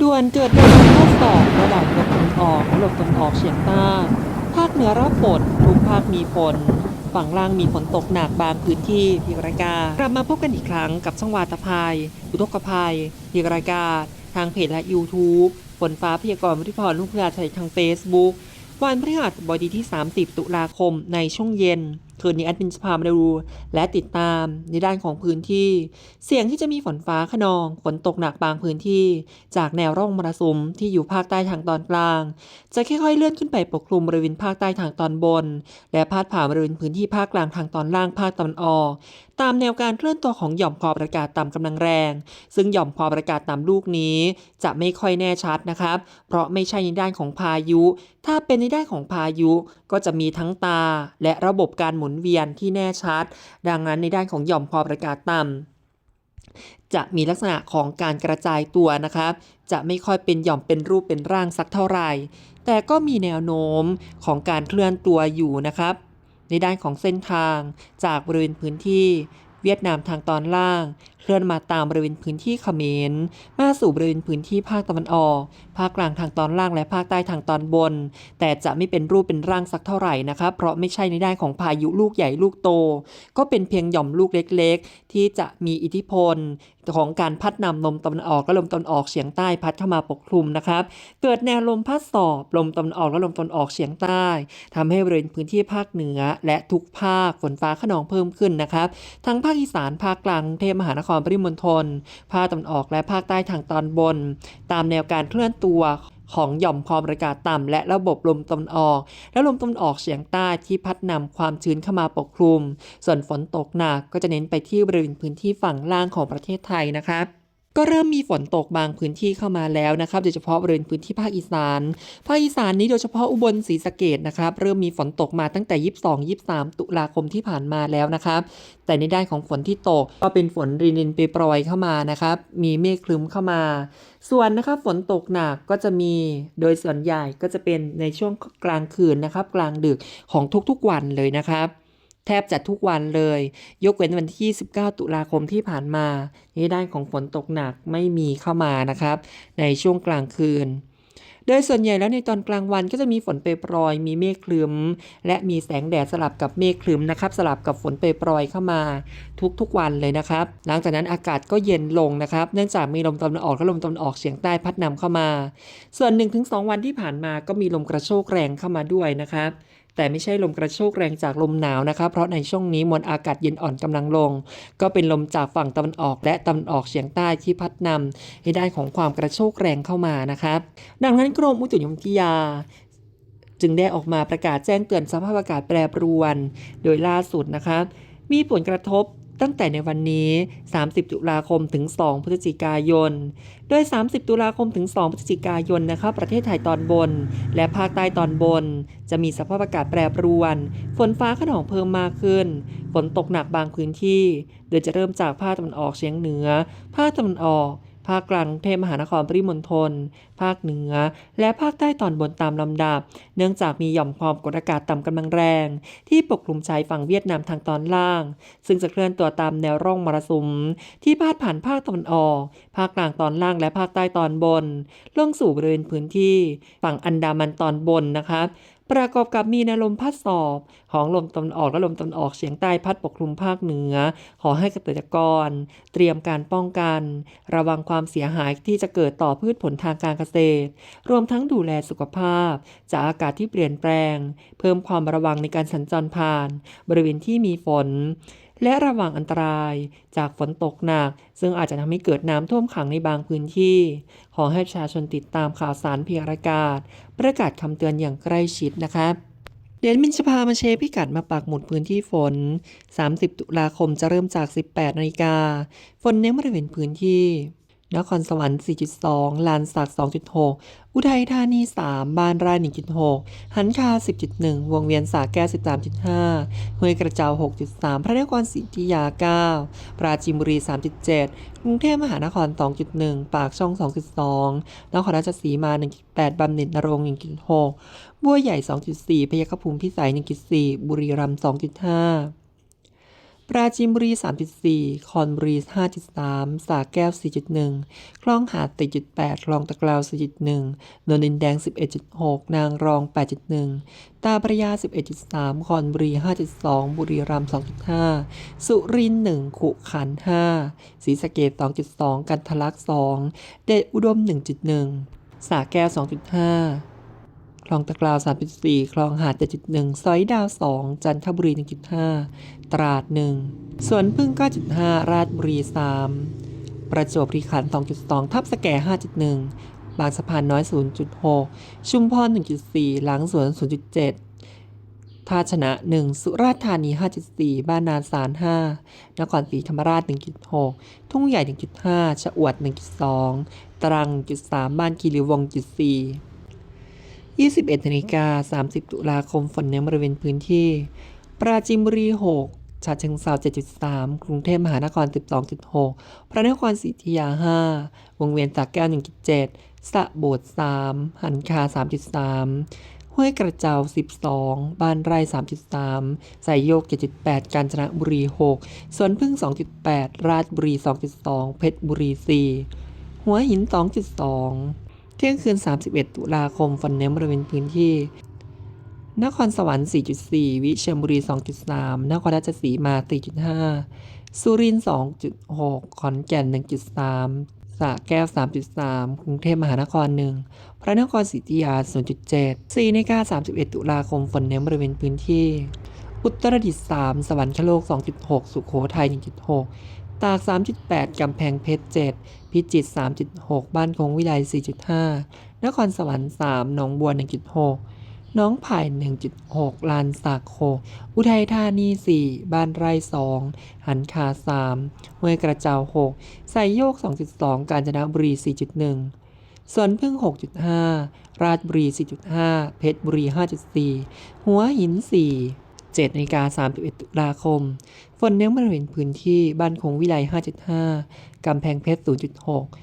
ด่วนเกิดลมทดสอบระดับลมตะวันออกลมตะวันออกเฉียงใต้ ภาคเหนือรับฝนทุกภาคมีฝนฝั่งล่างมีฝนตกหนักบางพื้นที่พิกรายการกลับมาพบกันอีกครั้งกับช่องวาตภัย อุทกภัยพิกรายการทางเพจและ YouTube ฝนฟ้าพยากรณ์วุฒิพรลูกพยาชัยทาง Facebook วันพฤหัสบดีที่ 30 ตุลาคมในช่วงเย็น คืนนี้แอดมินจะพามาดู และติดตามในด้านของพื้นที่ เสี่ยงที่จะมีฝนฟ้าขนองฝนตกหนักบางพื้นที่ จากแนวร่องมรสุมที่อยู่ภาคใต้ทางตอนกลาง จะค่อยๆเลื่อนขึ้นไปปกคลุมบริเวณภาคใต้ทางตอนบน และพาดผ่านบริเวณพื้นที่ภาคกลางทางตอนล่างภาคตะวันออกตามแนวการเคลื่อนตัวของหย่อมความกดอากาศต่ำกำลังแรง ซึ่งหย่อมความกดอากาศต่ำลูกนี้ จะไม่ค่อยแน่ชัดนะครับ เพราะไม่ใช่ในด้านของพายุ ถ้าเป็นในด้านของพายุก็จะมีทั้งตา และระบบการหมุนเวียนที่แน่ชัด ดังนั้นในด้านของหย่อมความประกาศต่ำจะมีลักษณะของการกระจายตัวนะครับ จะไม่ค่อยเป็นหย่อมเป็นรูปเป็นร่างสักเท่าไหร่ แต่ก็มีแนวโน้มของการเคลื่อนตัวอยู่นะครับ ในด้านของเส้นทางจากบริเวณพื้นที่เวียดนามทางตอนล่าง เคลื่อนมาตามบริเวณพื้นที่เขมรมาสู่บริเวณพื้นที่ภาคตะวันออก ภาคกลางทางตอนล่างและภาคใต้ทางตอนบน แต่จะไม่เป็นรูปเป็นร่างสักเท่าไหร่นะครับเพราะไม่ใช่ในด้านของพายุลูกใหญ่ลูกโต ก็เป็นเพียงหย่อมลูกเล็กๆ ที่จะมีอิทธิพลของการพัดนำลมตะวันออกและลมตะวันออกเฉียงใต้พัดเข้ามาปกคลุมนะครับ เกิดแนวลมพัดสอบลมตะวันออกและลมตะวันออกเฉียงใต้ทำให้บริเวณพื้นที่ภาคเหนือ และทุกภาคฝนฟ้าขนองเพิ่มขึ้นนะครับ ทั้งภาคอีสานภาคกลางกรุงเทพมหานครปริมณฑลภาคตะวันออกและภาคใต้ทางตอนบน ตามแนวการเคลื่อนตัวของหย่อมความกดอากาศต่ำและระบบลมตะวันออก และลมตะวันออกเฉียงใต้ที่พัดนำความชื้นเข้ามาปกคลุม ส่วนฝนตกหนักก็จะเน้นไปที่บริเวณพื้นที่ฝั่งล่างของประเทศไทยนะครับ ก็เริ่มมีฝนตกบางพื้นที่เข้ามาแล้วนะครับ โดยเฉพาะบริเวณพื้นที่ภาคอีสาน ภาคอีสานนี้โดยเฉพาะอุบลศรีสะเกดนะครับ เริ่มมีฝนตกมาตั้งแต่ 22 23 ตุลาคมที่ผ่านมาแล้วนะครับ แต่ในด้านของฝนที่ตกก็เป็นฝนรินรินไปโปรยเข้ามานะครับ มีเมฆคลึ้มเข้ามา ส่วนนะครับฝนตกหนักก็จะมีโดยส่วนใหญ่ก็จะเป็นในช่วงกลางคืนนะครับ กลางดึกของทุกๆวันเลยนะครับ แทบจะทุกวันเลย ยกเว้นวันที่ 19 ตุลาคมที่ผ่านมาในด้านของฝนตกหนักไม่มีเข้ามานะครับ ในช่วงกลางคืน โดยส่วนใหญ่แล้วในตอนกลางวันก็จะมีฝนเปรยปรยมีเมฆคลึ้ม และมีแสงแดดสลับกับเมฆคลึ้มนะครับ สลับกับฝนเปรยปรยเข้ามาทุกๆวันเลยนะครับ หลังจากนั้นอากาศก็เย็นลงนะครับ เนื่องจากมีลมตะวันออกและลมตะวันออกเฉียงใต้พัดนำเข้ามา ส่วน 1-2 วันที่ผ่านมาก็มีลมกระโชกแรงเข้ามาด้วยนะครับ แต่ไม่ใช่ลมกระโชกแรงจากลมหนาวนะครับเพราะในช่วงนี้มวลอากาศเย็นอ่อนกำลังลง ก็เป็นลมจากฝั่งตะวันออกและตะวันออกเฉียงใต้ที่พัดนำให้ได้ของความกระโชกแรงเข้ามานะครับ ดังนั้นกรมอุตุนิยมวิทยาจึงได้ออกมาประกาศแจ้งเตือนสภาพอากาศแปรปรวน โดยล่าสุดนะครับ มีผลกระทบ ตั้งแต่ในวันนี้ 30 ตุลาคมถึง 2 พฤศจิกายน โดย 30 ตุลาคมถึง 2 พฤศจิกายนนะครับประเทศไทยตอนบน และภาคใต้ตอนบน จะมีสภาพอากาศแปรปรวน ฝนฟ้าขนองเพิ่มมากขึ้น ฝนตกหนักบางพื้นที่ โดยจะเริ่มจากภาคตะวันออกเฉียงเหนือ ภาคตะวันออก ภาคกลางกรุงเทพมหานครปริมณฑล ภาคเหนือ และภาคใต้ตอนบนตามลำดับ เนื่องจากมีหย่อมความกดอากาศต่ำกำลังแรง ที่ปกคลุมชายฝั่งเวียดนามทางตอนล่าง ซึ่งจะเคลื่อนตัวตามแนวร่องมรสุม ที่พาดผ่านภาคตะวันออก ภาคกลางตอนล่างและภาคใต้ตอนบน ลงสู่บริเวณพื้นที่ฝั่งอันดามันตอนบนนะครับ ประกอบกับมีแนวลมพัดสอบของลมตะวันออกและลมตะวันออกเฉียงใต้พัดปกคลุมภาคเหนือ ขอให้เกษตรกร เตรียมการป้องกัน ระวังความเสียหายที่จะเกิดต่อพืชผลทางการเกษตร รวมทั้งดูแลสุขภาพ จากอากาศที่เปลี่ยนแปลง เพิ่มความระวังในการสัญจรผ่าน บริเวณที่มีฝน และระวังอันตราย จากฝนตกหนัก ซึ่งอาจจะทำให้เกิดน้ำท่วมขังในบางพื้นที่ ขอให้ประชาชนติดตามข่าวสารเพียงอากาศ ประกาศคำเตือนอย่างใกล้ชิดนะครับเดนมินชพามาเชพิกัดมาปักหมุดพื้นที่ฝน 30 ตุลาคมจะเริ่มจาก 18นาฬิกาฝนเน้นบริเวณพื้นที่ นครสวรรค์ 4.2 ลานสัก 2.6 อุทัยธานี 3 บ้านไร่1.6 หันคา 10.1 วงเวียนสาแก้ว 13.5 ห้วยกระเจ้า 6.3 พระนครศรีอยุธยา 9 ปราจีนบุรี 3.7 กรุงเทพมหานคร 2.1 ปากช่อง 2.2 นครราชสีมา 1.8 บำเหน็จนรง 1.6 บัวใหญ่ 2.4 พยคฆภูมิพิสัย 1.4 บุรีรัมย์ 2.5 ปราจีนบุรี 3.4 คอนบุรี 5.3 สาแก้ว 4.1 คลองหาด 4.8 คลองตะกราว 4.1 นนดินแดง 11.6 นางรอง 8.1 ตาปรยา 11.3 คอนบุรี 5.2 บุรีรัมย์ 2.5 สุรินทร์ 1 ขุขันธ์ 5 ศรีสะเกษ2.2 กันทลัก2เดชอุดม 1.1 สาแก้ว 2.5 คลองตะกราว 3.4 คลองหาด 7.1ซอยดาว 2 จันทบุรี 1.5 ตราด 1 สวนพึ่ง 9.5 ราชบุรี 3 ประจวบคีรีขันธ์ 2.2 ทับสแก่ 5.1 บางสะพานน้อย 0.6 ชุมพร 1.4 หลังสวน 0.7 ท่าชนะ 1 สุราษฎร์ธานี 5.4 บ้านนาสาร 5 นครศรีธรรมราช 1.6 ทุ่งใหญ่ 1.5 ชะอวด 1.2 ตรัง 1.3 บ้านคีรีวงศ์ 1.4 21นาฬิกา30 ตุลาคมฝนในบริเวณพื้นที่ ปราจีนบุรี 6ฉะเชิงเทรา7.3 กรุงเทพมหานคร 12.6 พระนครศรีอยุธยา 5 วงเวียนสระแก้ว 1.7สระโบด 3 หันคา 3.3 ห้วยกระเจ้า 12 บ้านไร่ 3.3ใส่โยก 7.8 กาญจนบุรี 6 สวนพึ่ง 2.8 ราชบุรี 2.2 เพชรบุรี 4 หัวหิน 2.2 เที่ยงคืน 31 ตุลาคมฝนเน้นบริเวณพื้นที่ นครสวรรค์ 4.4 วิเชียรบุรี 2.3 นครราชสีมา 4.5 สุรินทร์ 2.6 ขอนแก่น 1.3 สระแก้ว 3.3 กรุงเทพมหานคร 1 พระนครศรีอยุธยา 0.7 4นาฬิกา31 ตุลาคมฝนเน้นบริเวณพื้นที่อุตรดิตถ์3สวรรคโลก 2.6 สุโขทัย 1.6 ตาก 3.8 กำแพงเพชร 7 พิจิตร 3.6 บ้านคงวิไล 4.5 นครสวรรค์ 3 หนองบัว 1.6 น้องไผ่ 1.6 ลานสากโค อุทัยธานี 4 บ้านไร่ 2 หันคา 3 ห้วยกระเจ้า6ใส่โยก 2.2 กาญจนบุรี 4.1 สวนพึ่ง 6.5 ราชบุรี 4.5 เพชรบุรี 5.4 หัวหิน 4 7นาฬิกา31ตุลาคม ฝนเน้นบริเวณพื้นที่บ้านคงวิไล 5.5 กำแพงเพชร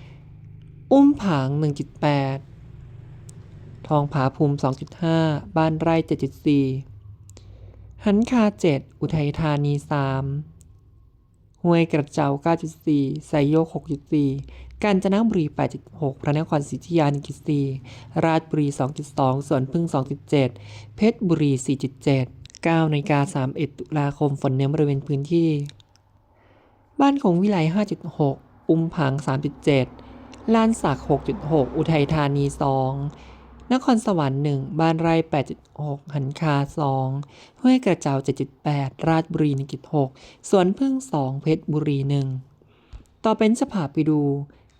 0.6 อุ้มผาง 1.8 ทองผาภูมิ 2.5 บ้านไร่ 7.4 หันคา 7 อุทัยธานี 3 ห้วยกระเจ้า 9.4 ไซโยก 6.4 กาญจนบุรี 8.6 พระนครศรีอยุธยา 1.4 ราชบุรี 2.2 สวนพึ่ง 2.7 เพชรบุรี 4.7 9นาฬิกา31 ตุลาคมฝนเน้นบริเวณพื้นที่ บ้านของวิไล 5.6 อุ้มผาง3.7 ลานสัก 6.6 อุทัยธานี 2 นครสวรรค์ 1 บ้านไร่ 8.6 หันคา 2 ห้วยกระเจ้า 7.8 ราชบุรี 1.6 สวนพึ่ง 2 เพชรบุรี 1 ต่อเป็นจะพาไปดู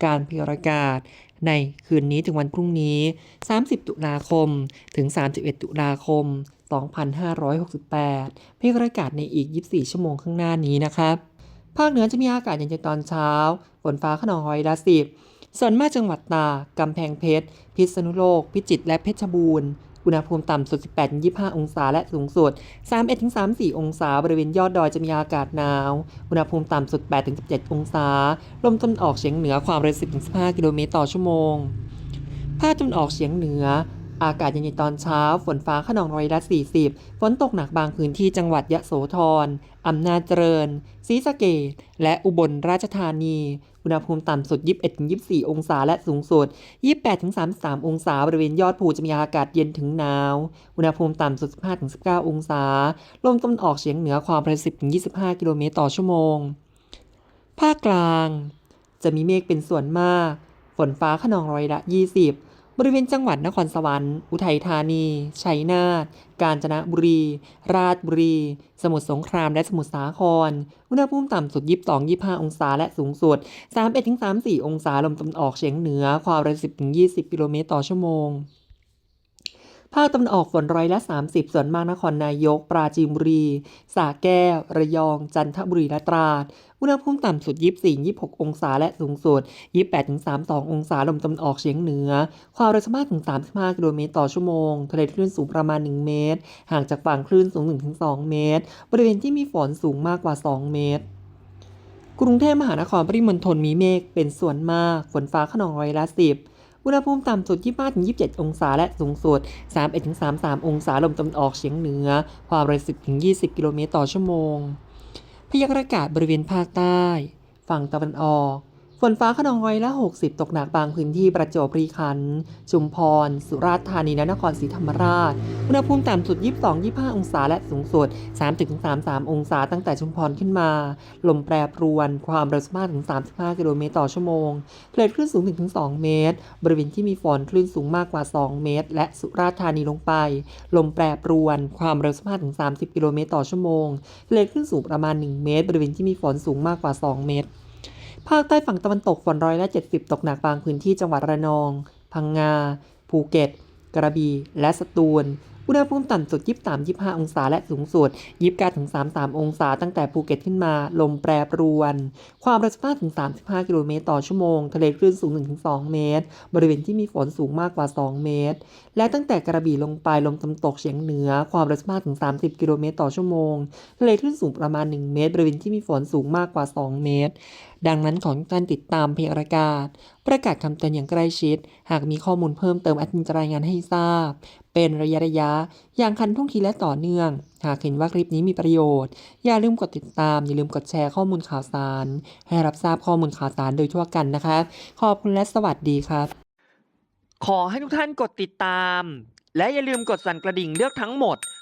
การพยารณากาศในคืนนี้ถึงวันพรุ่งนี้ 30 ตุลาคม ถึง 31 ตุลาคม 2568พยากรณ์อากาศในอีก 24 ชั่วโมงข้างหน้านี้นะครับ ภาคเหนือจะมีอากาศเย็นๆตอนเช้า ฝนฟ้าขนองร้อยละสิบส่วนมากจังหวัดตากกำแพงเพชร พิษณุโลก พิจิตร และเพชรบูรณ์ อุณหภูมิต่ำสุด 18-25 องศา และสูงสุด 31-34 องศา บริเวณยอดดอยจะมีอากาศหนาว อุณหภูมิต่ำสุด 8-17 องศา ลมตะวันออกเฉียงเหนือความเร็ว 10-15 กิโลเมตรต่อชั่วโมง ภาคตะวันออกเฉียงเหนือ อากาศเย็นๆตอนเช้า ฝนฟ้าขนองร้อยละ 40 ฝนตกหนักบางพื้นที่จังหวัดยะโสธร อำนาจเจริญ ศรีสะเกษและอุบลราชธานี อุณหภูมิต่ำสุด 21-24 องศา และสูงสุด 28-33 องศา บริเวณยอดภูจะมีอากาศเย็นถึงหนาว อุณหภูมิต่ำสุด 15-19 องศา ลมตะวันออกเฉียงเหนือความเร็ว10-25 กิโลเมตรต่อชั่วโมง ภาคกลาง จะมีเมฆเป็นส่วนมาก ฝนฟ้าขนองร้อยละ 20 บริเวณจังหวัดนครสวรรค์ อุทัยธานี ชัยนาท กาญจนบุรี ราชบุรี สมุทรสงคราม และสมุทรสาคร อุณหภูมิต่ำสุด 22-25 องศา และสูงสุด 31-34 องศา ลมตะวันออกเฉียงเหนือ ความเร็ว10-20 กิโลเมตรต่อชั่วโมง ภาคตะวันออกฝนร้อยละ 30 ส่วนมากนครนายก ปราจีนบุรีสระแก้ว ระยอง จันทบุรีและตราด อุณหภูมิต่ำสุด 24-26 องศาและสูงสุด 28-32 องศาลมตะวันออกเฉียงเหนือ ความเร็ว15-35 กิโลเมตรต่อชั่วโมง ทะเลคลื่นสูงประมาณ 1 เมตร ห่างจากฝั่งคลื่นสูง 1-2 เมตร บริเวณที่มีฝนสูงมากกว่า 2 เมตรกรุงเทพมหานครปริมณฑลมีเมฆเป็นส่วนมาก ฝนฟ้าขนองร้อยละ10 อุณหภูมิต่ำสุด 25-27 องศา และสูงสุด 31-33 องศา ลมตะวันออกเฉียงเหนือ ความเร็ว 10-20 กิโลเมตรต่อชั่วโมงพพยากรณ์อากาศบริเวณภาคใต้ ฝั่งตะวันออก ฝนฟ้าขนองร้อยละ 60 ตกหนักบางพื้นที่ประจวบรีขันธ์ชุมพร สุราษฎร์ธานีและนครศรีธรรมราช อุณหภูมิต่ำสุด 22-25 องศาและสูงสุด 30-33 องศาตั้งแต่ชุมพรขึ้นมา ลมแปรปรวน ความเร็วมากถึง 35 กิโลเมตรต่อชั่วโมงเคลื่นสูงถึง2เมตร บริเวณที่มีฝนคลื่นสูงมากกว่า 2 เมตร และสุราษฎร์ธานีลงไป ลมแปรปรวน ความเร็วมากถึง 30 กิโลเมตรต่อชั่วโมงเคลื่นสูงประมาณ 1 เมตร บริเวณที่มีฝนสูงมากกว่า 2 เมตร ภาคใต้ฝั่งตะวันตกฝนร้อยละ 70 ตกหนักบางพื้นที่จังหวัดระนอง พังงา ภูเก็ต กระบี่ และสตูล อุณหภูมิต่ำสุด 23-25 องศาและสูงสุด 29ถึง33 องศาตั้งแต่ภูเก็ตขึ้นมา ลมแปรปรวน ความเร็วมากถึง 35 กิโลเมตรต่อชั่วโมง ทะเลคลื่นสูง 1-2 เมตร บริเวณที่มีฝนสูงมากกว่า 2 เมตร และตั้งแต่กระบี่ลงไปลมตะวันตกเฉียงเหนือ ความเร็วมากถึง 30 กิโลเมตรต่อชั่วโมง ทะเลคลื่นสูงประมาณ 1 เมตร บริเวณที่มีฝนสูงมากกว่า 2 เมตรดังนั้นขอทุกท่านติดตามเพยากรณ์อากาศ ประกาศคำเตือนอย่างใกล้ชิด หากมีข้อมูลเพิ่มเติมอดมินจะรายงานให้ทราบ เป็นระยะระยะ อย่างคันท่วงทีและต่อเนื่อง หากเห็นว่าคลิปนี้มีประโยชน์ อย่าลืมกดติดตาม อย่าลืมกดแชร์ข้อมูลข่าวสาร ให้รับทราบข้อมูลข่าวสารโดยทั่วกันนะคะ ขอบคุณและสวัสดีครับ ขอให้ทุกท่านกดติดตาม และอย่าลืมกดสั่นกระดิ่งเลือกทั้งหมด